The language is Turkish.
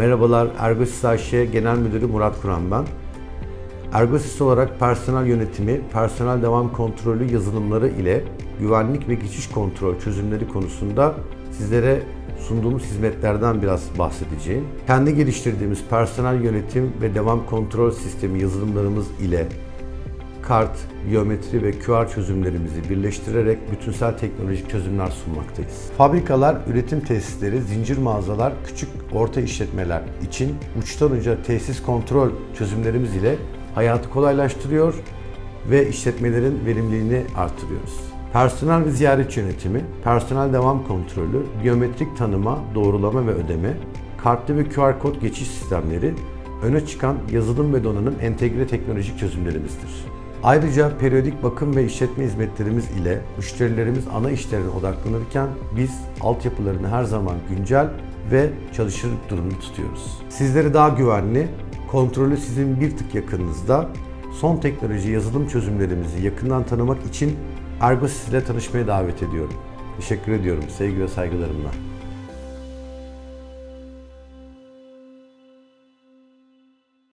Merhabalar, Ergosis AŞ Genel Müdürü Murat Kuran ben. Ergosis olarak personel yönetimi, personel devam kontrolü yazılımları ile güvenlik ve geçiş kontrol çözümleri konusunda sizlere sunduğumuz hizmetlerden biraz bahsedeceğim. Kendi geliştirdiğimiz personel yönetim ve devam kontrol sistemi yazılımlarımız ile kart, biyometri ve QR çözümlerimizi birleştirerek bütünsel teknolojik çözümler sunmaktayız. Fabrikalar, üretim tesisleri, zincir mağazalar, küçük orta işletmeler için uçtan uca tesis kontrol çözümlerimiz ile hayatı kolaylaştırıyor ve işletmelerin verimliliğini artırıyoruz. Personel ve ziyaret yönetimi, personel devam kontrolü, biyometrik tanıma, doğrulama ve ödeme, kartlı ve QR kod geçiş sistemleri öne çıkan yazılım ve donanım entegre teknolojik çözümlerimizdir. Ayrıca periyodik bakım ve işletme hizmetlerimiz ile müşterilerimiz ana işlerine odaklanırken biz altyapılarını her zaman güncel ve çalışır durumda tutuyoruz. Sizleri daha güvenli, kontrolü sizin bir tık yakınınızda, son teknoloji yazılım çözümlerimizi yakından tanımak için Ergosys ile tanışmaya davet ediyorum. Teşekkür ediyorum. Sevgi ve saygılarımla.